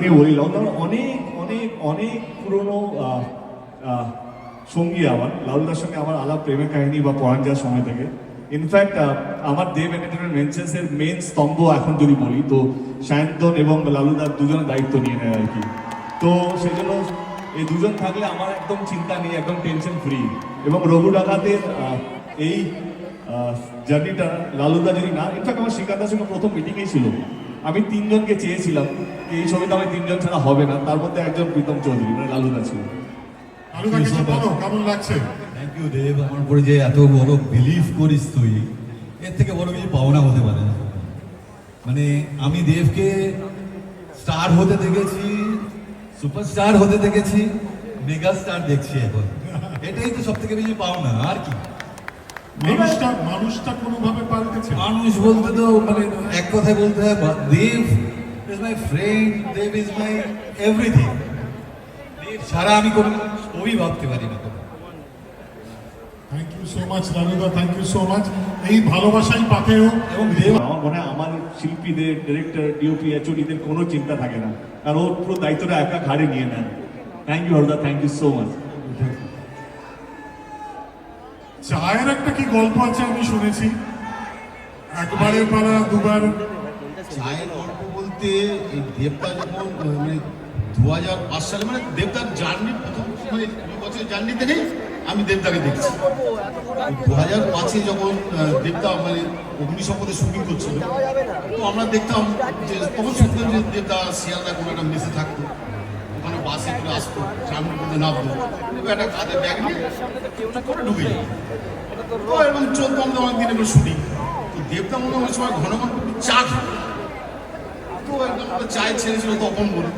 নিয়ে বলি লাউদার অনেক অনেক অনেক পুরনো সঙ্গী আমার। লাউদার সঙ্গে আমার আলাপ প্রেমের কাহিনী বা পড়ান যাওয়ার সময় থেকে। ইনফ্যাক্ট আমার দেব এন্টারটেনমেন্ট ভেঞ্চার্সের মেন স্তম্ভ এখন যদি বলি, তো সায়ন্তন এবং লালুদার দুজনের দায়িত্ব নিয়ে নেয় আর কি। তো সেই জন্য এই দুজন থাকলে আমার একদম চিন্তা নেই, একদম টেনশন ফ্রি এবং রঘু ডাকাতের এই জার্নিটা লালুদা যদি না ইনফ্যাক্ট আমার শ্রীকান্তের সঙ্গে প্রথম মিটিংয়েই ছিল। আমি তিনজনকে চেয়েছিলাম। এই ছবিতে আমি তিনজন ছাড়া হবে না। তার মধ্যে একজন প্রীতম চৌধুরী মানে লালুদা ছিল। আলুদা কিছু বলো কেমন লাগছে? Thank you Dev. আমার উপরে যে এত বড় বিলিভ করিস তুই এর থেকে বড় কিছু পাওনা হতে পারে না। মানে আমি দেবকে স্টার হতে দেখেছি সুপারস্টার হতে দেখেছি মেগা স্টার দেখছি এখন। এটাই তো সব থেকে বেশি পাওনা আর কি? মানুষটা মানুষটা কোনোভাবে পাল্টেছে? মানুষ বলতে তো মানে এক কথায় বলতে হয় Dev is my friend Dev is my everything Dev ছাড়া আমি কোনো ছবি ভাবতে পারি না থ্যাংক ইউ সো মাচ রানুদা থ্যাংক ইউ সো মাচ এই ভালোবাসাই পাথেও এবং দেব আমার মনে হয় আমার শিল্পীদের ডিরেক্টর ডিওপি এচওডিদের কোনো চিন্তা থাকে না। কারণ ও পুরো দায়িত্বটা একা ঘাড়ে নিয়ে নেন থ্যাংক ইউ হরদা থ্যাংক ইউ সো মাচ চায়ের একটা কি গল্প আছে আমি শুনেছি। একবারে পারা দুবার। চায়ের গল্প? বলতে এই দেবতা যখন মানে দু হাজার পাঁচ সালে মানে দেবতার জার্নি প্রথম মানে কুড়ি বছরের জার্নি থেকেই আমি দেবতাকে দেখছি। দু হাজার পাঁচে যখন দেবতা মানে অগ্নিশপথে শুটিং করছিল, তো আমরা দেখতাম যে তখন শুনতাম যে দেবতা শিয়ালদা কোনো একটা মেসে থাকতো, ওখানে বাসে করে আসতো ট্রামের মধ্যে নামতো একটা কাঁধে ব্যাগ নিয়ে করে ঢুকে তো চলতো আমাদের অনেক দিন শুটিং তো দেবতা মনে হয় সময় ঘন ঘন চা তো চায় ছেড়েছিল তপন বলে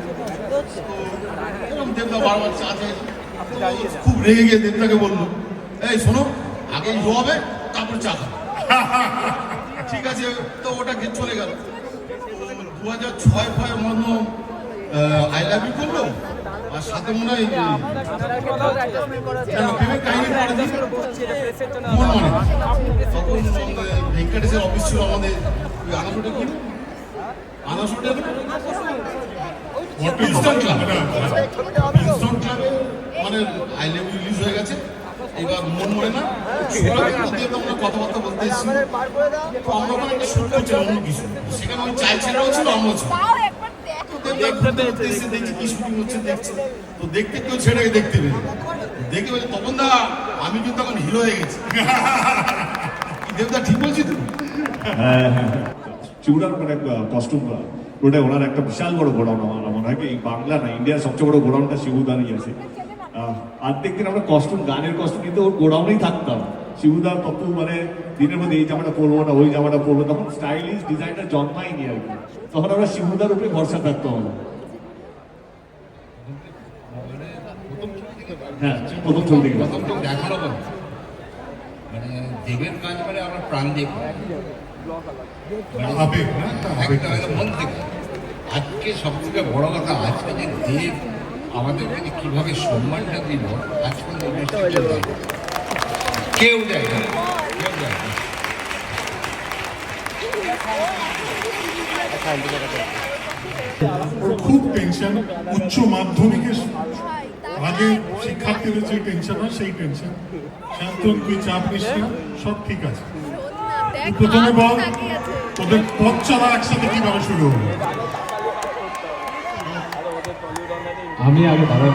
দেবতা বারবার চা খুব রেগে গিয়ে দেবতাকে বলল, এই শোনো, আগে ইয়ে হবে তারপর চা ঠিক আছে, তো ওটা গিয়ে চলে গেল। দু হাজার ছয় ফয় মনে আই লাভ ইউ করল? আর সাথে মনে হয় প্রেমের মন? তখন অফিস ছিল আমাদের আনাসোটে কি আনাসোটে প্রিন্সটন ক্লাব প্রিন্সটন ক্লাবে মানে আই লাভ রিলিজ হয়ে গেছে। এবার মন মরে না। আমরা কথাবার্তা বলতে এসেছি। তো আমরা ওখানে একটা শুট করছিলাম অন্য কিছু। সেখানে ওই চাই ছেলেরাও ছিল, আমরাও ছিল দেখতে কেউ ছেড়ে দেখতে পেরে দেখে বলছে তপন আমি কিন্তু এখন হিরো হয়ে গেছি। দেবদা, ঠিক বলছি তো? চিউড়ার মানে কস্টিউম ওটা ওনার একটা বিশাল বড় গোডাউন আমার মনে হয় এই বাংলা না ইন্ডিয়ার সবচেয়ে বড় গোডাউনটা শিবুদানই আছে। আহ, অর্ধেক দিন আমরা কস্টিউম গানের কস্টিউম কিন্তু ওর গোডাউনেই থাকতাম। শিবুদা তপু মানে দিনের মধ্যে এই জামাটা পরবো না ওই জামাটা পরবো তখন স্টাইলিশ ডিজাইনটা জন্মায়নি আর কি। তখন আমরা শিবুদার উপরে ভরসা থাকতো আমাদের হ্যাঁ প্রথম ছবি কথা মানে দেবের কাজ করে আমার প্রাণ করে। আবেগ না? একটা মন থেকে আজকে সব থেকে বড় কথা আজকে যে দেব আমাদেরকে কীভাবে সম্মানটা দিল আজকে কেউ দেয় না। কেউ দেয় না কেউ না খুব টেনশন উচ্চ মাধ্যমিকের আগে শিক্ষার্থীদের যে টেনশন হয় সেই টেনশন তুই চাপ নিস না সব ঠিক আছে। তুই বল। তোদের পথ চলা একসাথে কীভাবে শুরু হলো আমি আগে দাদার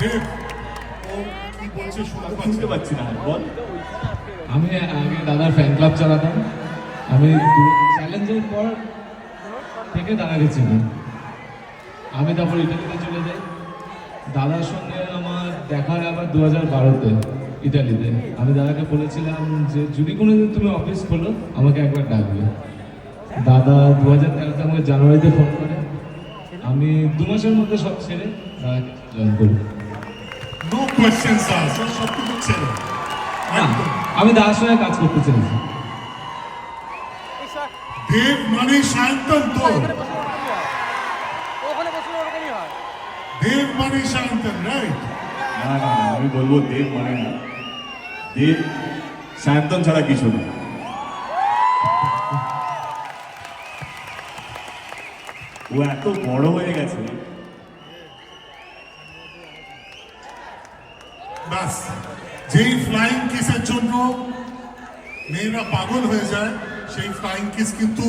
দেব ও শুনতে পাচ্ছি না বল। আমি আগে দাদার ফ্যান ক্লাব চালাতাম। আমি চ্যালেঞ্জের পর থেকে দাদাকে চিনি আমি। তারপর ইটালিতে চলে যাই। দাদার সঙ্গে আমার দেখার আবার দু হাজার বারোতে। ইটালিতে আমি দাদাকে বলেছিলাম যে যদি কোনো দিন তুমি অফিস খোলো আমাকে একবার ডাকবে দাদা দু হাজার তেরোতে আমাকে জানুয়ারিতে ফোন করে আমি দু মাসের মধ্যে সব ছেড়ে দাদাকে জয়েন করি নো সব কিছু ছেড়ে না আমি দাদার সঙ্গে কাজ করতে চেয়েছি দেব মানে সায়ন্তন তো ওখানে বসলে ওরকমই হয় দেব মানে সায়ন্তন রাইট না না আমি বলব দেব মানে না। দেব সায়ন্তন ছাড়া কিছু না ও এত বড় হয়ে গেছে যেই ফ্লাইং কিসের জন্য মেয়েরা পাগল হয়ে যায়, সেই ফ্লাইং কিস কিন্তু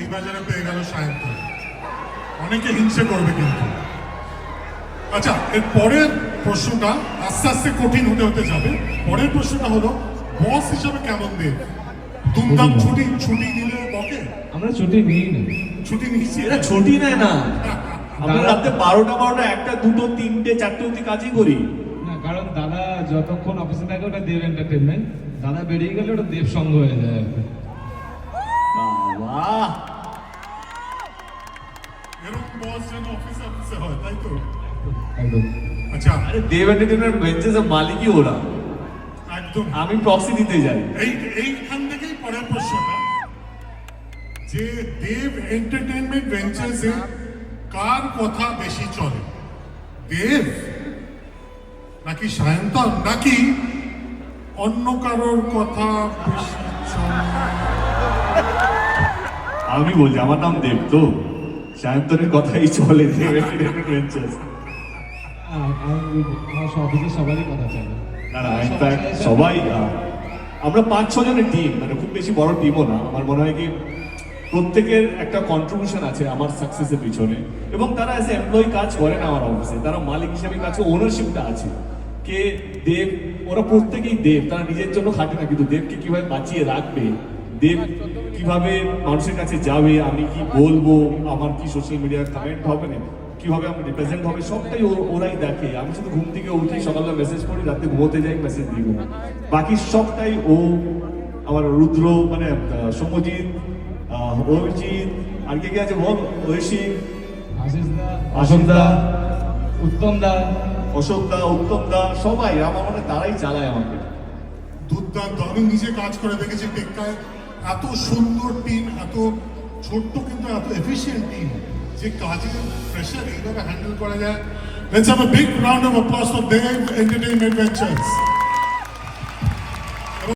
এই বাজারে পেয়ে গেল সায়ন্তন। অনেকে হিংসে করবে কিন্তু। আচ্ছা এর পরের প্রশ্নটা আস্তে আস্তে কঠিন হতে হতে যাবে। পরের প্রশ্নটা হলো বস হিসাবে কেমন দেব দুমদাম ছুটি ছুটি নিলে বকে? আমরা ছুটি নিই না। ছুটি নিয়েছি এটা ছুটি নেয় না। আমরা রাতে বারোটা বারোটা একটা দুটো তিনটে চারটে অব্দি কাজই করি। না কারণ দাদা যতক্ষণ অফিসে থাকে ওটা দেব এন্টারটেনমেন্ট দাদা বেরিয়ে গেলে ওটা দেব সঙ্গ হয়ে যায়। বাহ এরকম বস যেন অফিসে অফিসে হয় তাই তো? আচ্ছা। আরে দেব এন্টারটেনমেন্ট ভেঞ্চার্স মালিকই ওরা। একদম। আমি প্রক্সি দিতে যাই। এই এইখান থেকেই পরের প্রশ্নটা যে দেব এন্টারটেনমেন্ট ভেঞ্চার্সে কার কথা বেশি চলে? দেব? নাকি সায়ন্তন? নাকি অন্য কারোর কথা বেশি? আমি বলছি আমার নাম দেব তো? সায়ন্তনের কথাই চলে দেব এন্টারটেনমেন্ট ভেঞ্চার্স অফিসে সবারই কথা চাই না না ইনফ্যাক্ট সবাই আমরা পাঁচ ছ জনের টিম মানে খুব বেশি বড় টিমও না। আমার মনে হয় কি প্রত্যেকের একটা কন্ট্রিবিউশন আছে আমার সাকসেসের পিছনে। এবং তারা এসে এমপ্লয়ি কাজ করে না আমার অফিসে তারা মালিক হিসেবে কাছে ওনারশিপটা আছে। কে দেব ওরা প্রত্যেকেই দেব। তারা নিজের জন্য খাটে না কিন্তু দেবকে কীভাবে বাঁচিয়ে রাখবে? দেব কীভাবে মানুষের কাছে যাবে? আমি কি বলব? আমার কি সোশ্যাল মিডিয়ায় কমেন্ট হবে না কীভাবে আমি রিপ্রেজেন্ট হবে সবটাই ও- ওরাই দেখে। আমি শুধু ঘুম থেকে উঠি সকালে মেসেজ করি রাতে ঘুমোতে যাই মেসেজ দিই ঘুমো। বাকি সবটাই ও আমার রুদ্র মানে আহ, সৌম্যজিৎ অভিজিৎ আর কে কে আছে বল? ঐশী আশিস দা উত্তম দা অশোক দা উত্তম দা সবাই আমার মনে তারাই চালায় আমাকে। দুর্দান্ত আমি নিজে কাজ করে দেখেছি টেক্কায়। এত সুন্দর টিম এত ছোট্ট কিন্তু এত এফিসিয়েন্ট টিম যে কাজের প্রেশার এইভাবে হ্যান্ডেল করা যায় Let's have a big round of applause for Dev Entertainment Ventures.